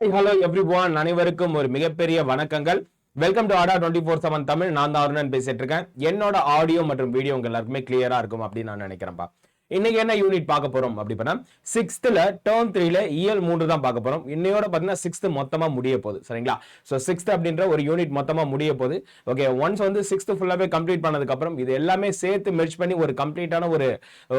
Hi hello every one அனைவருக்கும் ஒரு மிகப்பெரிய வணக்கங்கள். Welcome to Aada twenty four seven Tamil நான் தான் அருணன் பேசிட்டு இருக்கேன். என்னோட ஆடியோ மற்றும் வீடியோ உங்க எல்லாருக்குமே கிளியரா இருக்கும் அப்படின்னு நான் நினைக்கிறேன்ப்பா இன்னைக்கு என்ன யூனிட் பார்க்க போறோம் அப்படி பண்ணா? சிக்ஸ்த்ல டேர்ம் த்ரீல இயல் மூன்று தான் பார்க்க போறோம். இன்னையோட பாத்தீங்கன்னா சிக்ஸ்த் மொத்தமா முடிய போகுது. சரிங்களா? ஸோ சிக்ஸ்த் அப்படின்ற ஒரு யூனிட் மொத்தமா முடிய போகுது. ஓகே ஒன்ஸ் வந்து சிக்ஸ்த் ஃபுல்லாவே கம்ப்ளீட் பண்ணதுக்கு அப்புறம் இது எல்லாமே சேர்த்து மெர்ச் பண்ணி ஒரு கம்ப்ளீட்டான ஒரு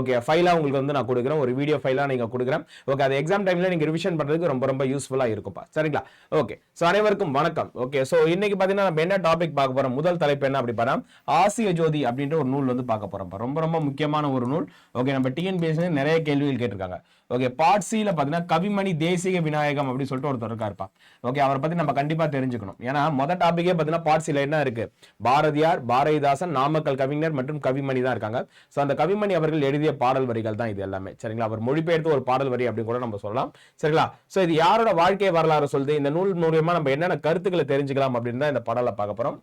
ஓகே ஃபைலா உங்களுக்கு வந்து நான் கொடுக்குறேன். ஒரு வீடியோ ஃபைலா நீங்க கொடுக்குறேன். ஓகே அது எக்ஸாம் டைம்ல நீங்க ரிவிஷன் பண்றதுக்கு ரொம்ப ரொம்ப யூஸ்ஃபுல்லா இருக்கும்ப்பா. சரிங்களா? ஓகே ஸோ அனைவருக்கும் வணக்கம். ஓகே ஸோ இன்னைக்கு பாத்தீங்கன்னா நம்ம என்ன டாபிக் பார்க்க போறோம்? முதல் தலைப்பு என்ன அப்படி பண்ணா? ஆசிய ஜோதி அப்படின்ற ஒரு நூல் வந்து பார்க்க போறோம் ரொம்ப ரொம்ப முக்கியமான ஒரு நூல். ஓகே நம்ம டிஎன்பிஎஸ்சி நிறைய கேள்விகள் கேட்டிருக்காங்க. ஓகே பார்ட் சில பாத்தீங்கன்னா கவிமணி தேசிக விநாயகம் அப்படின்னு சொல்லிட்டு ஒருத்தர் இருக்காருப்பா. ஓகே அவரை பத்தி நம்ம கண்டிப்பா தெரிஞ்சுக்கணும். ஏன்னா மொதல் டாபிக்கே பாத்தீங்கன்னா பார்ட் என்ன இருக்கு? பாரதியார் பாரதிதாசன் நாமக்கல் கவிஞர் மற்றும் கவிமணி தான் இருக்காங்க. சோ அந்த கவிமணி அவர்கள் எழுதிய பாடல் வரிகள் தான் இது எல்லாமே. சரிங்களா? அவர் மொழிபெயர்த்து ஒரு பாடல் வரி அப்படின்னு கூட நம்ம சொல்லலாம். சரிங்களா? சோ இது யாரோட வாழ்க்கை வரலாறு சொல்லுது? இந்த நூல் மூலியமா நம்ம என்னென்ன கருத்துக்களை தெரிஞ்சுக்கலாம் அப்படின்னு தான் இந்த பாடலை பார்க்க போறோம்.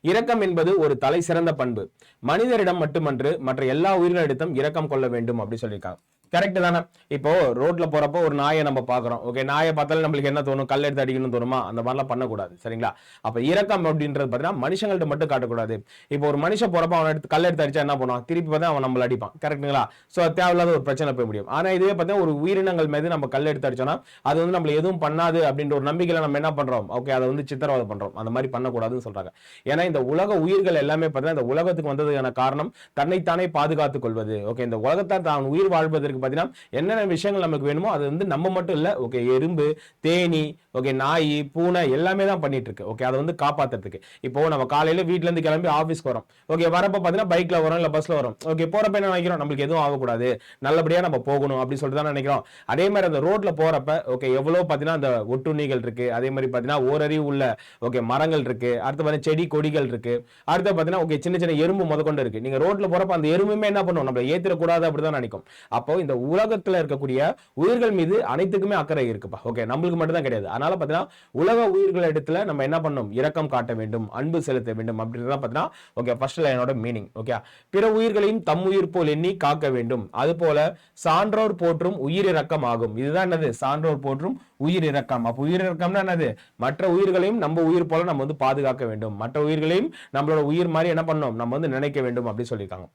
இரக்கம் என்பது ஒரு தலை சிறந்த பண்பு. மனிதரிடம் மட்டுமன்று மற்ற எல்லா உயிரினரிடத்தும் இரக்கம் கொள்ள வேண்டும் அப்படின்னு சொல்லியிருக்காங்க. கரெக்ட் தானே. இப்போ ரோட்ல போறப்போ ஒரு நாயை நம்ம பாக்குறோம் ஓகே நாயை பார்த்தாலும் நம்மளுக்கு என்ன தோணும்? கல் எடுத்து அடிக்கணும் தோணுமா? அந்த மாதிரிலாம் பண்ணக்கூடாது. சரிங்களா? அப்ப இரக்கம் அப்படின்றது பாத்தீங்கன்னா மனுஷங்கள்ட்ட மட்டும் காட்டக்கூடாது. இப்போ ஒரு மனுஷன் போறப்ப அவன் எடுத்து கல் எடுத்து அடிச்சா என்ன பண்ணுவான்? திருப்பி பார்த்தா அவன் நம்மள அடிப்பான். கரெக்ட்டுங்களா சோ தேவையில்லாத ஒரு பிரச்சனை போய் முடியும். ஆனா இதுவே பார்த்தீங்கன்னா ஒரு உயிரினங்கள் மீது நம்ம கல் எடுத்து அடிச்சோம்னா அது வந்து நம்மள எதுவும் பண்ணாது அப்படின்ற ஒரு நம்பிக்கையில நம்ம என்ன பண்றோம்? ஓகே அதை வந்து சித்திரவதை பண்றோம். அந்த மாதிரி பண்ணக்கூடாதுன்னு சொல்றாங்க. ஏன்னா இந்த உலக உயிர்கள் எல்லாமே பார்த்தீங்கன்னா இந்த உலகத்துக்கு வந்ததுக்கான காரணம் தன்னைத்தானே பாதுகாத்துக் கொள்வது. ஓகே இந்த உலகத்தை தான் உயிர் வாழ்வதற்கு பார்த்தீங்கன்னா என்னென்ன விஷயங்கள் நமக்கு வேணுமோ அது வந்து நம்ம மட்டும் இல்ல ஓகே எறும்பு தேனி ஓகே நாய் பூனை எல்லாமே தான் பண்ணிட்டு இருக்கு ஓகே அதை வந்து காப்பாத்துறதுக்கு. இப்போ நம்ம காலையில வீட்ல இருந்து கிளம்பி ஆஃபீஸ்க்கு வரோம். ஓகே வரப்ப பார்த்தீங்கன்னா பைக்ல வரோம் இல்ல பஸ்ல வரோம். ஓகே போறப்ப என்ன நினைக்கிறோம்? நம்மளுக்கு எதுவும் ஆகக்கூடாது. நல்லபடியா நம்ம போகணும் அப்படின்னு சொல்லிட்டு தான் நினைக்கிறோம். அதே மாதிரி அந்த ரோட்ல போறப்ப ஓகே எவ்வளவு பார்த்தீங்கன்னா அந்த ஒட்டுண்ணிகள் இருக்கு. அதே மாதிரி பார்த்தீங்கன்னா ஓரறிவு உள்ள ஓகே மரங்கள் இருக்கு. அடுத்து பார்த்தீங்கன்னா செடி கொடிகள் இருக்கு. அடுத்து பார்த்தீங்கன்னா ஓகே சின்ன சின்ன எறும்பு முதற்கொண்டு இருக்கு. நீங்க ரோட்ல போறப்ப அந்த எறும்புமே என்ன பண்ணுவோம் நம்மள ஏத்திடக்கூடாது அப்படிதான் நினைக்கும். அப்போ இந்த உலகத்துல இருக்கக்கூடிய உயிர்கள் மீது அனைத்துக்குமே அக்கறை இருக்குப்பா. ஓகே நம்மளுக்கு மட்டும் தான் கிடையாது அதனால பார்த்தீங்கன்னா உலக உயிர்கள் இடத்துல நம்ம என்ன பண்ணணும்? இரக்கம் காட்ட வேண்டும் அன்பு செலுத்த வேண்டும் அப்படின்றத பார்த்தீங்கன்னா ஓகே ஃபர்ஸ்ட் லைனோட மீனிங் ஓகே பிற உயிர்களையும் தம் உயிர் போல் எண்ணி காக்க வேண்டும். அது போல சான்றோர் போற்றும் உயிரிறக்கம் ஆகும். இதுதான் என்னது? சான்றோர் போற்றும் உயிரிறக்கம் அப்போ உயிரிறக்கம்னா என்னது? மற்ற உயிர்களையும் நம்ம உயிர் போல நம்ம வந்து பாதுகாக்க வேண்டும். மற்ற உயிர்களையும் நம்மளோட உயிர் மாதிரி என்ன பண்ணோம் நம்ம வந்து நினைக்க வேண்டும் அப்படின்னு சொல்லியிருக்காங்க.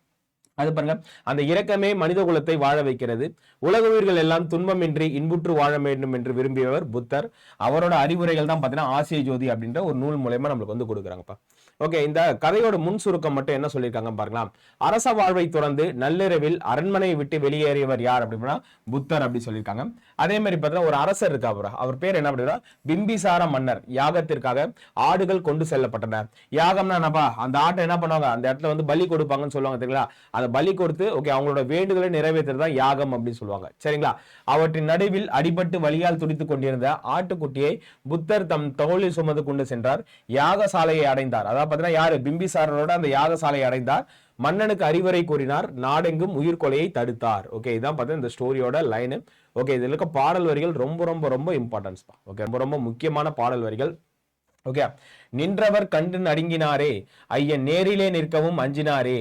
அது பாருங்க அந்த இரக்கமே மனித குலத்தை வாழ வைக்கிறது. உலக உயிர்கள் எல்லாம் துன்பமின்றி இன்புற்று வாழ வேண்டும் என்று விரும்பியவர் புத்தர். அவரோட அறிவுரைகள் தான் பார்த்தீங்கன்னா ஆசிய ஜோதி அப்படின்ற ஒரு நூல் மூலயமா நம்மளுக்கு வந்து கொடுக்குறாங்கப்பா. ஓகே இந்த கதையோட முன் சுருக்கம் மட்டும் என்ன சொல்லியிருக்காங்க பாருங்களா அரச வாழ்வை துறந்து நள்ளிரவில் அரண்மனையை விட்டு வெளியேறியவர் யார் அப்படின்னா புத்தர் அப்படி சொல்லியிருக்காங்க. அதே மாதிரி பார்த்தீங்கன்னா ஒரு அரசர் இருக்கா அவர் அவர் பேர் என்ன அப்படின்னா பிம்பிசார மன்னர். யாகத்திற்காக ஆடுகள் கொண்டு செல்லப்பட்டன யாகம்னா என்னப்பா? அந்த ஆட்டை என்ன பண்ணுவாங்க? அந்த இடத்துல வந்து பலி கொடுப்பாங்கன்னு சொல்லுவாங்க தெரியுங்களா? அந்த பலி கொடுத்து ஓகே அவங்களோட வேண்டுதலை நிறைவேற்றுறது தான் யாகம் அப்படின்னு சொல்லுவாங்க. சரிங்களா? அவற்றின் நடுவில் அடிபட்டு வலியால் துடித்துக் கொண்டிருந்த ஆட்டுக்குட்டியை புத்தர் தம் தோளில் சுமந்து கொண்டு சென்றார். யாகசாலையை அடைந்தார். அதாவது பார்த்தீங்கன்னா யாரு? பிம்பிசாரரோட அந்த யாகசாலை அடைந்தார். மன்னனுக்கு அறிவுரை கூறினார். நாடெங்கும் உயிர்கொலையை தடுத்தார். ஓகே இதான் பார்த்தீங்கன்னா இந்த ஸ்டோரியோட லைனு ஓகே இதில் இருக்க பாடல் வரிகள் ரொம்ப ரொம்ப ரொம்ப இம்பார்ட்டன்ஸ் ஓகே ரொம்ப ரொம்ப முக்கியமான பாடல் வரிகள். ஓகே நின்றவர் கண்டு நடுங்கினாரே. ஐயன் நேரிலே நிற்கவும் அஞ்சினாரே.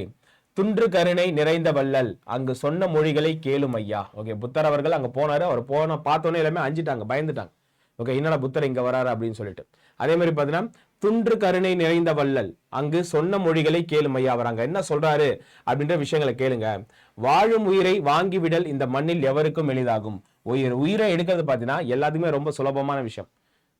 துன்று கருணை நிறைந்த வள்ளல். அங்கு சொன்ன மொழிகளை கேளும் ஐயா. ஓகே புத்தர் அவர்கள் அங்கே போனாரு. அவர் போன பார்த்தோன்னே எல்லாமே அஞ்சிட்டாங்க பயந்துட்டாங்க. ஓகே என்னடா புத்தர் இங்கே வராரு அப்படின்னு சொல்லிட்டு. அதே மாதிரி பார்த்தீங்கன்னா துன்று கருணை நிறைந்த வள்ளல். அங்கு சொன்ன மொழிகளை கேளும் ஐயா வராங்க என்ன சொல்றாரு அப்படின்ற விஷயங்களை கேளுங்க. வாழும் உயிரை வாங்கிவிடல் இந்த மண்ணில் எவருக்கும் எளிதாகும். உயிர் உயிரை எடுக்கிறது பார்த்தீங்கன்னா எல்லாத்துக்குமே ரொம்ப சுலபமான விஷயம்.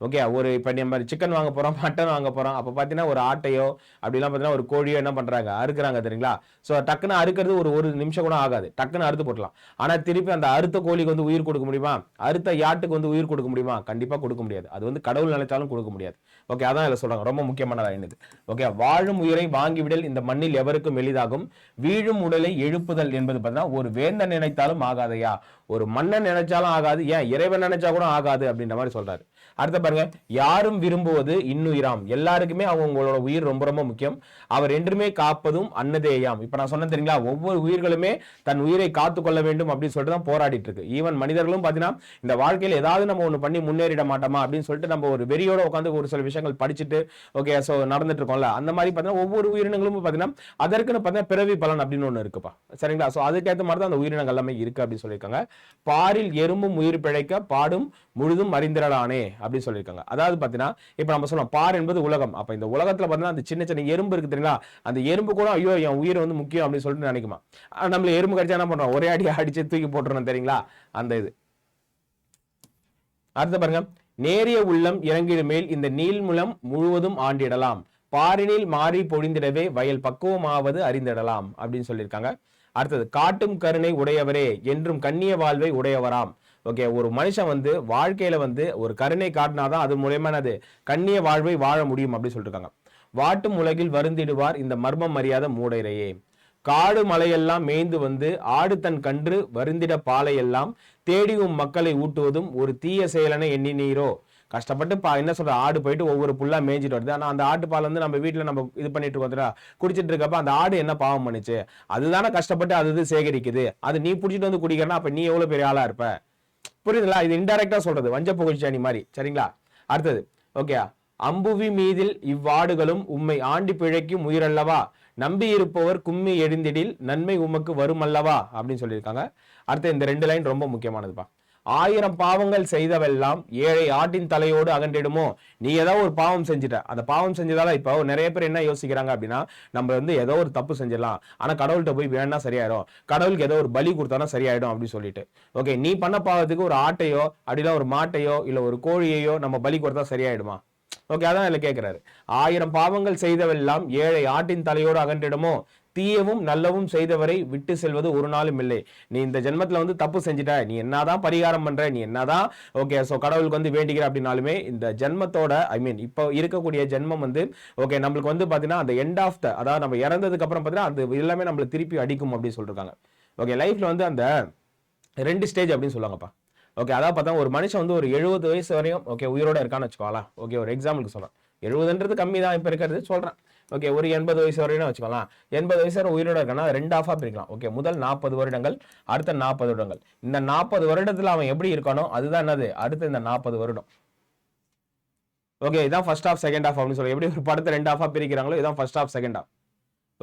ஓகே ஒரு இப்போ நம்ம சிக்கன் வாங்க போகிறோம் மட்டன் வாங்க போகிறோம் அப்போ பார்த்தீங்கன்னா ஒரு ஆட்டையோ அப்படிலாம் பார்த்தீங்கன்னா ஒரு கோழியோ என்ன பண்ணுறாங்க அறுக்குறாங்க தெரியுங்களா? ஸோ டக்குன்னு அறுக்கிறது ஒரு ஒரு நிமிஷம் கூட ஆகாது. டக்குன்னு அறுத்து போட்டலாம் ஆனால் திருப்பி அந்த அறுத்த கோழிக்கு வந்து உயிர் கொடுக்க முடியுமா? அறுத்த யாட்டுக்கு வந்து உயிர் கொடுக்க முடியுமா? கண்டிப்பாக கொடுக்க முடியாது. அது வந்து கடவுள் நினைச்சாலும் கொடுக்க முடியாது. ஓகே அதான் இதில் சொல்கிறாங்க ரொம்ப முக்கியமான இது. ஓகே வாழும் உயிரை வாங்கிவிடல் இந்த மண்ணில் எவருக்கும் எளிதாகும். வீழும் உடலை எழுப்புதல் என்பது பார்த்தீங்கன்னா ஒரு வேந்தன் நினைத்தாலும் ஆகாதையா? ஒரு மன்னன் நினைச்சாலும் ஆகாது. ஏன்? இறைவன் நினைச்சா கூட ஆகாது அப்படின்ற மாதிரி சொல்கிறாரு அடுத்த பாருங்க யாரும் விரும்புவது இன்னுயிராம். எல்லாருக்குமே அவங்களோட உயிர் ரொம்ப ரொம்ப முக்கியம். அவர் என்றுமே காப்பதும் அன்னதேயாம். இப்ப நான் சொன்னேன் தெரியுங்களா ஒவ்வொரு உயிர்களுமே தன் உயிரை காத்து கொள்ள வேண்டும் அப்படின்னு சொல்லிட்டு தான் போராடிட்டு இருக்கு. ஈவன் மனிதர்களும் பாத்தீங்கன்னா இந்த வாழ்க்கையில ஏதாவது நம்ம ஒண்ணு பண்ணி முன்னேறிட மாட்டோமா அப்படின்னு சொல்லிட்டு நம்ம ஒரு வெறியோட உட்காந்து ஒரு சில விஷயங்கள் படிச்சுட்டு ஓகே சோ நடந்துட்டு இருக்கோம்ல அந்த மாதிரி பாத்தீங்கன்னா ஒவ்வொரு உயிரினங்களும் பாத்தீங்கன்னா அதற்குன்னு பாத்தீங்கன்னா பிறவி பலன் அப்படின்னு ஒண்ணு இருக்குப்பா. சரிங்களா? சோ அதுக்கேற்ற மாதிரி தான் அந்த உயிரினங்கள் எல்லாமே இருக்கு அப்படின்னு சொல்லியிருக்காங்க. பாரில் எறும்பும் உயிர் பிழைக்க பாடும் முழுதும் அறிந்திரலானே அப்படின்னு சொல்லியிருக்காங்க. அதாவது பார்த்தீங்கன்னா இப்போ நம்ம சொல்லலாம் பார் என்பது உலகம். அப்போ இந்த உலகத்தில் பார்த்தீங்கன்னா அந்த சின்ன சின்ன எறும்பு இருக்கு தெரியுங்களா? அந்த எறும்பு கூட ஐயோ என் உயிர் வந்து முக்கியம் அப்படின்னு சொல்லிட்டு நினைக்குமா? நம்மள எறும்பு கடிச்சா என்ன பண்ணுறோம் ஒரே அடி அடிச்சு தூக்கி போட்டுருணும் தெரியுங்களா? அந்த இது. அடுத்த பாருங்க. நேரிய உள்ளம் இறங்கிடு மேல் இந்த நீள்முலம் முழுவதும் ஆண்டிடலாம். பாரினில் மாறி பொழிந்திடவே வயல் பக்குவமாவது அறிந்திடலாம் அப்படின்னு சொல்லியிருக்காங்க. அடுத்தது காட்டும் கருணை உடையவரே என்றும் கண்ணிய வாழ்வை உடையவராம். ஓகே ஒரு மனுஷன் வந்து வாழ்க்கையில் வந்து ஒரு கருணை காட்டினாதான் அது மூலியமானது கண்ணிய வாழ்வை வாழ முடியும் அப்படின்னு சொல்லியிருக்காங்க வாட்டும் உலகில் வருந்திடுவார் இந்த மர்மம் மரியாத மூடையிறையே காடு மலையெல்லாம் மேய்ந்து வந்து ஆடு தன் கன்று வருந்திட பாலையெல்லாம் தேடியும் மக்களை ஊட்டுவதும் ஒரு தீய செயலனை எண்ணினீரோ? கஷ்டப்பட்டு பா என்ன சொல்ற ஆடு போயிட்டு ஒவ்வொரு புல்லா மேய்ஞ்சிட்டு வருது. ஆனால் அந்த ஆட்டு பால் வந்து நம்ம வீட்டில் நம்ம இது பண்ணிட்டு இருக்கோம் குடிச்சிட்டு இருக்கப்ப அந்த ஆடு என்ன பாவம் பண்ணுச்சு? அதுதானே கஷ்டப்பட்டு அது இது சேகரிக்குது. அது நீ பிடிச்சிட்டு வந்து குடிக்கிறனா அப்ப நீ எவ்வளவு பெரிய ஆளா இருப்ப? புரியுதுங்களா? இது இன்டைரக்டா சொல்றது. வஞ்ச புகழ்ச்சி மாதிரி. சரிங்களா? அடுத்தது. ஓகே அம்புவி மீதில் இவ்வாடுகளும் உம்மை ஆண்டி பிழைக்கும் உயிரல்லவா? நம்பி இருப்பவர் கும்மி எழுந்திடில் நன்மை உமக்கு வருமல்லவா? அப்படின்னு சொல்லியிருக்காங்க. அடுத்து இந்த ரெண்டு லைன் ரொம்ப முக்கியமானதுப்பா. ஆயிரம் பாவங்கள் செய்தவெல்லாம் ஏழை ஆட்டின் தலையோடு அகன்றிடுமோ? நீ ஏதோ ஒரு பாவம் செஞ்சுட்ட. அந்த பாவம் செஞ்சதால இப்போ நிறைய பேர் என்ன யோசிக்கிறாங்க அப்படின்னா நம்ம வந்து ஏதோ ஒரு தப்பு செஞ்சிடலாம். ஆனால் கடவுள்கிட்ட போய் வேணா சரியாயிடும் கடவுளுக்கு ஏதோ ஒரு பலி கொடுத்தானா சரியாயிடும் அப்படின்னு சொல்லிட்டு. ஓகே நீ பண்ண பாவத்துக்கு ஒரு ஆட்டையோ அப்படின்னா ஒரு மாட்டையோ இல்லை ஒரு கோழியையோ நம்ம பலி கொடுத்தா சரியாயிடுமா? ஓகே அதான் இதில் கேட்குறாரு ஆயிரம் பாவங்கள் செய்தவெல்லாம் ஏழை ஆட்டின் தலையோடு அகன்றிடுமோ? தீயவும் நல்லவும் செய்தவரை விட்டு செல்வது ஒரு நாளும் இல்லை. நீ இந்த ஜென்மத்தில் வந்து தப்பு செஞ்சிட்ட நீ என்னதான் பரிகாரம் பண்ற நீ என்னதான் ஓகே ஸோ கடவுளுக்கு வந்து வேண்டிக்கிற அப்படின்னாலுமே இந்த ஜென்மத்தோட ஐ மீன் இப்போ இருக்கக்கூடிய ஜென்மம் வந்து ஓகே நம்மளுக்கு வந்து பார்த்தீங்கன்னா அந்த எண்ட் ஆஃப் த அதாவது நம்ம இறந்ததுக்கு அப்புறம் பார்த்தீங்கன்னா அது எல்லாமே நம்மள திருப்பி அடிக்கும் அப்படின்னு சொல்லிருக்காங்க. ஓகே லைஃப்ல வந்து அந்த ரெண்டு ஸ்டேஜ் அப்படின்னு சொல்லுவாங்கப்பா. ஓகே அதான் பார்த்தா ஒரு மனுஷன் வந்து ஒரு எழுபது வயசு வரையும் ஓகே உயிரோட இருக்கான்னு வச்சுக்கோங்களா ஓகே ஒரு எக்ஸாம்பிளுக்கு சொல்றேன். எழுபதுன்றது கம்மி தான் இப்போ இருக்கிறது சொல்றேன். ஓகே ஒரு எண்பது வயசு வரையும் வச்சுக்கலாம் எண்பது வயசு வரை உயிரோட இருக்கனா ரெண்டு ஆஃபாக பிரிக்கலாம். ஓகே முதல் நாற்பது வருடங்கள் அடுத்த நாற்பது வருடங்கள். இந்த நாற்பது வருடத்தில் அவன் எப்படி இருக்கானோ அதுதான் என்னது? அடுத்த இந்த நாற்பது வருடம். ஓகே இதான் ஃபர்ஸ்ட் ஆஃப் செகண்ட் ஆஃப் அப்படின்னு சொல்லி எப்படி ஒரு படத்தை ரெண்டு ஆஃபாக பிரிக்கிறாங்களோ இதான் first half second half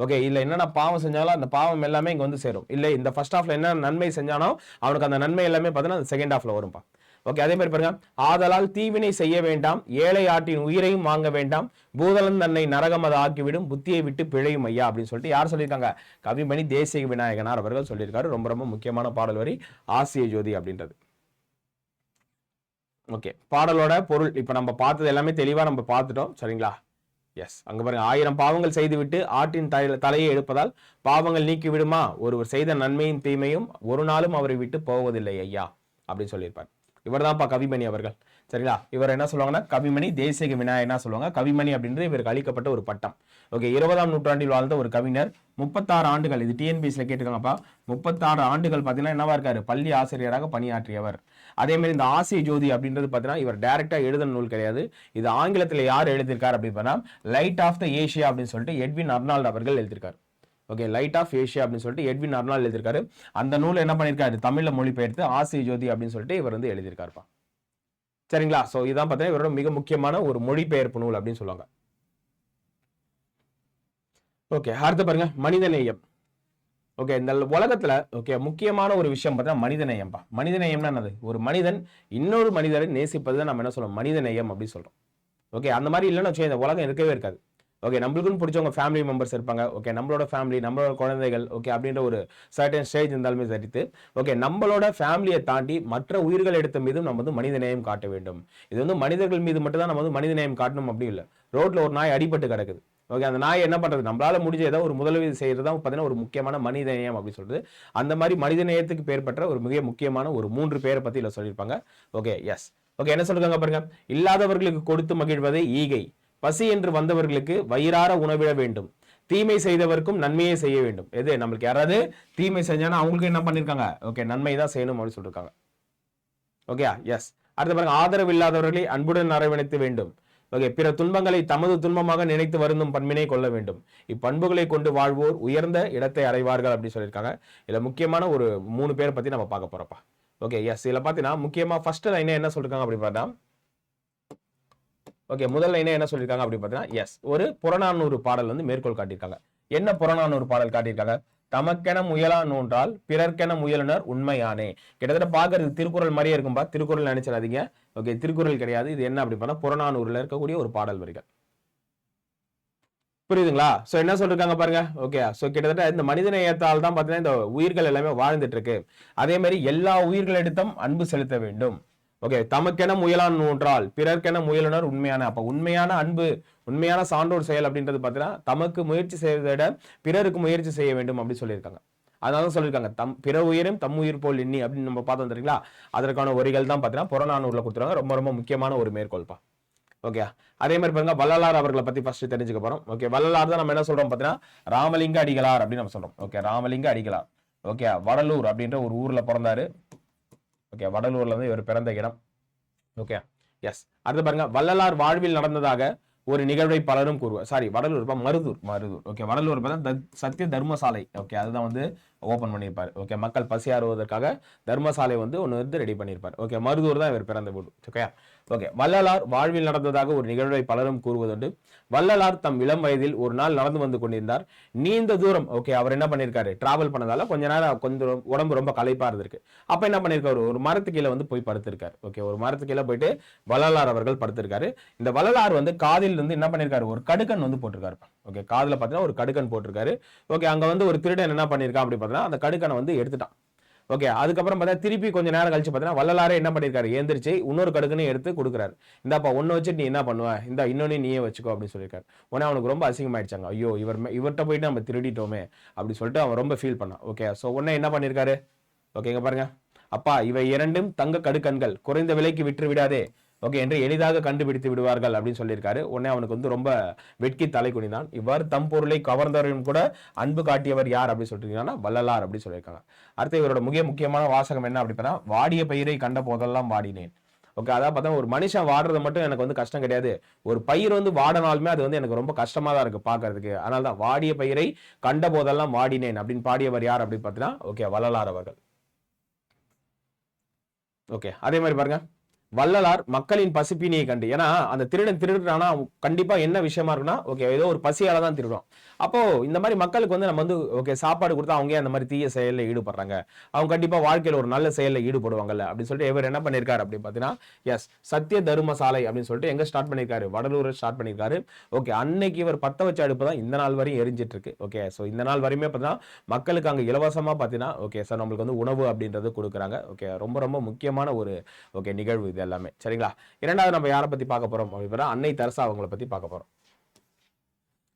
okay இல்லை என்னென்ன பாவம் செஞ்சாலும் அந்த பாவம் எல்லாமே இங்கே வந்து சேரும். இல்லை இந்த ஃபர்ஸ்ட் ஆஃப்ல என்ன நன்மை செஞ்சானோ அவனுக்கு அந்த நன்மை எல்லாமே பார்த்தீங்கன்னா அந்த செகண்ட் ஹாஃப்ல வரும்பா. ஓகே அதே மாதிரி பாருங்க. ஆதலால் தீவினை செய்ய வேண்டாம். ஏழை ஆட்டின் உயிரையும் வாங்க வேண்டாம். பூதலன் தன்னை நரகம் அதை ஆக்கிவிடும். புத்தியை விட்டு பிழையும் ஐயா அப்படின்னு சொல்லிட்டு யார் சொல்லியிருக்காங்க? கவிமணி தேசிய விநாயகனார் அவர்கள் சொல்லியிருக்காரு. ரொம்ப ரொம்ப முக்கியமான பாடல் வரி ஆசிய ஜோதி அப்படின்றது. ஓகே பாடலோட பொருள் இப்போ நம்ம பார்த்தது எல்லாமே தெளிவாக நம்ம பார்த்துட்டோம். சரிங்களா? எஸ் அங்க பாருங்க ஆயிரம் பாவங்கள் செய்துவிட்டு ஆட்டின் தலை- தலையை எடுப்பதால் பாவங்கள் நீக்கி விடுமா ஒருவர் செய்த நன்மையும் தீமையும் ஒரு நாளும் அவரை விட்டு போவதில்லை ஐயா அப்படின்னு சொல்லியிருப்பார். இவர்தான்ப்பா கவிமணி அவர்கள். சரிங்களா? இவர் என்ன சொல்லுவாங்கன்னா கவிமணி தேசிக விநாயகனா சொல்லுவாங்க? கவிமணி அப்படின்றது இவருக்கு அளிக்கப்பட்ட ஒரு பட்டம். ஓகே இருபதாம் நூற்றாண்டில் வாழ்ந்த ஒரு கவிஞர். முப்பத்தாறு ஆண்டுகள் இது டிஎன்பிஎஸ்சியில் கேட்டுக்காங்கப்பா முப்பத்தாறு ஆண்டுகள் பார்த்தீங்கன்னா என்னவா இருக்காரு? பள்ளி ஆசிரியராக பணியாற்றியவர். அதேமாதிரி இந்த ஆசிய ஜோதி அப்படின்றது பார்த்தீங்கன்னா இவர் டேரெக்டாக எழுதின நூல் கிடையாது. இது ஆங்கிலத்தில் யார் எழுதியிருக்கார் அப்படின்னு பார்த்தா லைட் ஆஃப் த ஏஷியா அப்படின்னு சொல்லிட்டு எட்வின் அர்னால்ட் அவர்கள் எழுதியிருக்காரு. ஓகே லைட் ஆஃப் ஏஷியா அப்படின்னு சொல்லிட்டு எட்வின் அர்னால் எழுதியிருக்காரு. அந்த நூல் என்ன பண்ணியிருக்காரு? தமிழில் மொழிபெயர்த்து ஆசிய ஜோதி அப்படின்னு சொல்லிட்டு இவர் வந்து எழுதியிருக்காருப்பா. சரிங்களா? ஸோ இதான் பார்த்தீங்கன்னா இவரோட மிக முக்கியமான ஒரு மொழிபெயர்ப்பு நூல் அப்படின்னு சொல்லுவாங்க. ஓகே அடுத்து பாருங்க. மனிதநேயம். ஓகே இந்த உலகத்துல ஓகே முக்கியமான ஒரு விஷயம் பார்த்தா மனிதநேயம்பா. மனிதநேயம்னா என்னது? ஒரு மனிதன் இன்னொரு மனிதரை நேசிப்பது தான் நம்ம என்ன சொல்றோம்? மனிதநேயம் அப்படின்னு சொல்றோம். ஓகே அந்த மாதிரி இல்லைன்னு வச்சு இந்த உலகம் இருக்கவே இருக்காது. ஓகே நம்மளுக்குன்னு பிடிச்சவங்க ஃபேமிலி மெம்பர்ஸ் இருப்பாங்க. ஓகே நம்மளோட ஃபேமிலி நம்மளோட குழந்தைகள் ஓகே அப்படின்ற ஒரு சர்டன் ஸ்டேஜ் இருந்தாலுமே சரித்து ஓகே நம்மளோட ஃபேமிலியை தாண்டி மற்ற உயிர்கள் எடுத்த மீதும் நம்ம வந்து மனிதநேயம் காட்ட வேண்டும். இது வந்து மனிதர்கள் மீது மட்டும் தான் நம்ம வந்து மனித நேயம் காட்டணும் அப்படி இல்லை. ரோட்டில் ஒரு நாய் அடிபட்டு கிடக்குது. ஓகே அந்த நாய் என்ன பண்ணுறது நம்மளால் முடிஞ்ச ஏதோ ஒரு முதலுதவி செய்கிறது தான் பார்த்தீங்கன்னா ஒரு முக்கியமான மனிதநேயம் அப்படின்னு சொல்கிறது அந்த மாதிரி மனித நேயத்துக்கு பேர் பெற்ற ஒரு மிக முக்கியமான ஒரு மூன்று பேரை பற்றி இதுல சொல்லியிருப்பாங்க. ஓகே எஸ் ஓகே என்ன சொல்றாங்க பாருங்க? இல்லாதவர்களுக்கு கொடுத்து மகிழ்வதே ஈகை. பசி என்று வந்தவர்களுக்கு வயிறார உணவிட வேண்டும். தீமை செய்தவர்க்கும் நன்மையை செய்ய வேண்டும். எது? நம்மளுக்கு யாராவது தீமை செஞ்சானா அவங்களுக்கு என்ன பண்ணிருக்காங்க? ஓகே நன்மை தான் செய்யணும் அப்படின்னு சொல்லிருக்காங்க. ஓகேயா எஸ் அடுத்த பாருங்க ஆதரவு இல்லாதவர்களை அன்புடன் அரவணைத்து வேண்டும். ஓகே பிற துன்பங்களை தமது துன்பமாக நினைத்து வருந்தும் பண்பினை கொள்ள வேண்டும். இப்பண்புகளை கொண்டு வாழ்வோர் உயர்ந்த இடத்தை அடைவார்கள் அப்படின்னு சொல்லியிருக்காங்க. இதில் முக்கியமான ஒரு மூணு பேரை பற்றி நம்ம பார்க்க போகிறப்பா ஓகே எஸ் இதில் பார்த்தீங்கன்னா முக்கியமாக ஃபர்ஸ்ட் லைனே என்ன சொல்லியிருக்காங்க அப்படின்னு பார்த்தா ஓகே முதல் லைனே என்ன சொல்லியிருக்காங்க அப்படின்னு பார்த்தீங்கன்னா எஸ் ஒரு புறநானூறு பாடல் வந்து மேற்கோள் காட்டியிருக்காங்க. என்ன புறநானூறு பாடல் காட்டியிருக்காங்க? தமக்கென முயலா நூன்றால் பிறர்க்கென முயலுனர் உண்மையானே. கிட்டத்தட்ட பார்க்கறது திருக்குறள் மாதிரியே இருக்கும்பா திருக்குறள் நினைச்சிடாதீங்க. ஓகே திருக்குறள் கிடையாது. இது என்ன அப்படி பார்த்தா புறநானூறுல இருக்கக்கூடிய ஒரு பாடல் வரிகள். புரியுதுங்களா? ஸோ என்ன சொல்லியிருக்காங்க பாருங்க. ஓகே ஸோ கிட்டத்தட்ட இந்த மனித நேயத்தால் தான் பார்த்தீங்கன்னா இந்த உயிர்கள் எல்லாமே வாழ்ந்துட்டு இருக்கு. அதே மாதிரி எல்லா உயிர்களிடத்தும் அன்பு செலுத்த வேண்டும். ஓகே தமக்கென முயலான் நூன்றால் பிறர்க்கென முயலுனர் உண்மையான அப்ப உண்மையான அன்பு உண்மையான சான்றோர் செயல் அப்படின்றது பார்த்தீங்கன்னா தமக்கு முயற்சி செய்வதை விட பிறருக்கு முயற்சி செய்ய வேண்டும் அப்படின்னு சொல்லியிருக்காங்க. அதனால சொல்லியிருக்காங்க தம் பிற உயிரும் தம் உயிர் போல் எண்ணி அப்படின்னு நம்ம பார்த்தோம் தெரியுங்களா? அதற்கான வரிகள் தான் பார்த்தீங்கன்னா புறநானூரில் கொடுத்துருவாங்க ரொம்ப ரொம்ப முக்கியமான ஒரு மேற்கோள்பா ஓகே அதே மாதிரி பாருங்க வள்ளலார் அவர்களை பத்தி ஃபர்ஸ்ட் தெரிஞ்சுக்க போறோம். ஓகே வள்ளலார் தான் நம்ம என்ன சொல்றோம் பார்த்தீங்கன்னா ராமலிங்க அடிகளார் அப்படின்னு நம்ம சொல்றோம். ஓகே ராமலிங்க அடிகளார். ஓகே வடலூர் அப்படின்ற ஒரு ஊர்ல பிறந்தாரு. ஓகே வடலூர்ல இருந்து இவர் பிறந்த இடம். ஓகே எஸ் அடுத்து பாருங்க வள்ளலார் வாழ்வில் நடந்ததாக ஒரு நிகழ்வை பலரும் கூறுவார் சாரி வடலூர் இப்போ மருதூர் மருதூர். ஓகே வடலூர் பார்த்தா சத்திய தர்மசாலை. ஓகே அதுதான் வந்து ஓப்பன் பண்ணியிருப்பார். ஓகே மக்கள் பசியாறுவதற்காக தர்மசாலை வந்து ஒன்று வந்து ரெடி பண்ணியிருப்பார். ஓகே மருதூர் தான் இவர் பிறந்த வீடு. Okay okay. வள்ளலார் வாழ்வில் நடந்ததாக ஒரு நிகழ்வை பலரும் கூறுவதுண்டு. வள்ளலார் தம் இளம் வயதில் ஒரு நாள் நடந்து வந்து கொண்டிருந்தார். நீண்ட தூரம் ஓகே அவர் என்ன பண்ணியிருக்காரு டிராவல் பண்ணதால கொஞ்ச நேரம் கொஞ்சம் உடம்பு ரொம்ப களைப்பாக இருந்திருக்கு. அப்போ என்ன பண்ணியிருக்காரு ஒரு மரத்து கீழே வந்து போய் படுத்திருக்காரு. ஓகே ஒரு மரத்து கீழே போயிட்டு வள்ளலார் அவர்கள் படுத்திருக்காரு. இந்த வள்ளலார் வந்து காதில் இருந்து என்ன பண்ணியிருக்காரு ஒரு கடுக்கன் வந்து போட்டிருக்காரு. ஓகே காதில் பார்த்தீங்கன்னா ஒரு கடுக்கன் போட்டிருக்காரு. ஓகே அங்கே வந்து ஒரு திருடன் என்ன பண்ணியிருக்கான் அப்படி பார்த்தீங்கன்னா அந்த கடுக்கனை வந்து எடுத்துட்டான். ஓகே அதுக்கப்புறம் பார்த்தா திருப்பி கொஞ்சம் நேரம் கழிச்சு பார்த்தீங்கன்னா வள்ளலாரே என்ன பண்ணியிருக்காரு? ஏந்திரிச்சு இன்னொரு கடுக்குன்னு எடுத்து கொடுக்குறாரு. இந்தாப்பா ஒன்று வச்சுட்டு நீ என்ன பண்ணுவ? இந்த இன்னொன்னு நீயே வச்சுக்கோ அப்படின்னு சொல்லியிருக்காரு. உடனே அவனுக்கு ரொம்ப அசிங்கமாயிடுச்சாங்க. ஐயோ இவர் இவர்கிட்ட போயிட்டு நம்ம திருடிட்டோமே அப்படி சொல்லிட்டு அவன் ரொம்ப ஃபீல் பண்ணான். ஓகே ஸோ உடனே என்ன பண்ணியிருக்காரு? ஓகேங்க பாருங்க. அப்பா இவை இரண்டும் தங்க கடுக்கண்கள். குறைந்த விலைக்கு விற்று விடாதே ஓகே என்று எளிதாக கண்டுபிடித்து விடுவார்கள் அப்படின்னு சொல்லியிருக்காரு. உடனே அவனுக்கு வந்து ரொம்ப வெட்கி தலை குனிந்தான். இவ்வாறு தம் பொருளை கவர்ந்தவரையும் கூட அன்பு காட்டியவர் யார் அப்படின்னு சொல்லிட்டீங்கன்னா வள்ளலார் அப்படின்னு சொல்லியிருக்காங்க. அடுத்து இவரோட மிக முக்கியமான வாசகம் என்ன அப்படி வாடிய பயிரை கண்ட போதெல்லாம் வாடினேன். ஓகே அதான் பார்த்தா ஒரு மனுஷன் வாடுறது மட்டும் எனக்கு வந்து கஷ்டம் கிடையாது. ஒரு பயிர் வந்து வாடினாலுமே அது வந்து எனக்கு ரொம்ப கஷ்டமாக தான் இருக்குது பார்க்கறதுக்கு. அதனால தான் வாடிய பயிரை கண்ட போதெல்லாம் வாடினேன் அப்படின்னு பாடியவர் யார் அப்படின்னு பார்த்தீங்கன்னா ஓகே வள்ளலார் அவர்கள். ஓகே அதே மாதிரி பாருங்க. வள்ளலார் மக்களின் பசிப்பினியை கண்டு. ஏன்னா அந்த திருடன் திருடுறானா கண்டிப்பா என்ன விஷயமா இருக்குன்னா ஓகே ஏதோ ஒரு பசியால தான் திருடும் அப்போ இந்த மாதிரி மக்களுக்கு வந்து நம்ம வந்து ஓகே சாப்பாடு கொடுத்தா அவங்க அந்த மாதிரி தீய செயலில் ஈடுபடுறாங்க? அவங்க கண்டிப்பா வாழ்க்கையில ஒரு நல்ல செயலில் ஈடுபடுவாங்கல்ல அப்படின்னு சொல்லிட்டு இவர் என்ன பண்ணியிருக்காரு அப்படின்னு பாத்தீங்கன்னா எஸ் சத்திய தர்மசாலை அப்படின்னு சொல்லிட்டு எங்க ஸ்டார்ட் பண்ணிருக்காரு? வடலூர் ஸ்டார்ட் பண்ணிருக்காரு. ஓகே அன்னைக்கு இவர் பத்த வச்ச அடுப்பு தான் இந்த நாள் வரையும் எரிஞ்சிட்டு இருக்கு. ஓகே ஸோ இந்த நாள் வரையுமே பார்த்தீங்கன்னா மக்களுக்கு அங்கே இலவசமா பார்த்தீங்கன்னா ஓகே சார் நம்மளுக்கு வந்து உணவு அப்படின்றது கொடுக்குறாங்க. ஓகே ரொம்ப ரொம்ப முக்கியமான ஒரு ஓகே நிகழ்வு இது. எல்லாமே. சரிங்களா? இரண்டாவது நம்ம யாரை பத்தி பார்க்க போறோம் அப்படின்னா அன்னை தெரசா அவங்கள பத்தி பார்க்க போறோம்.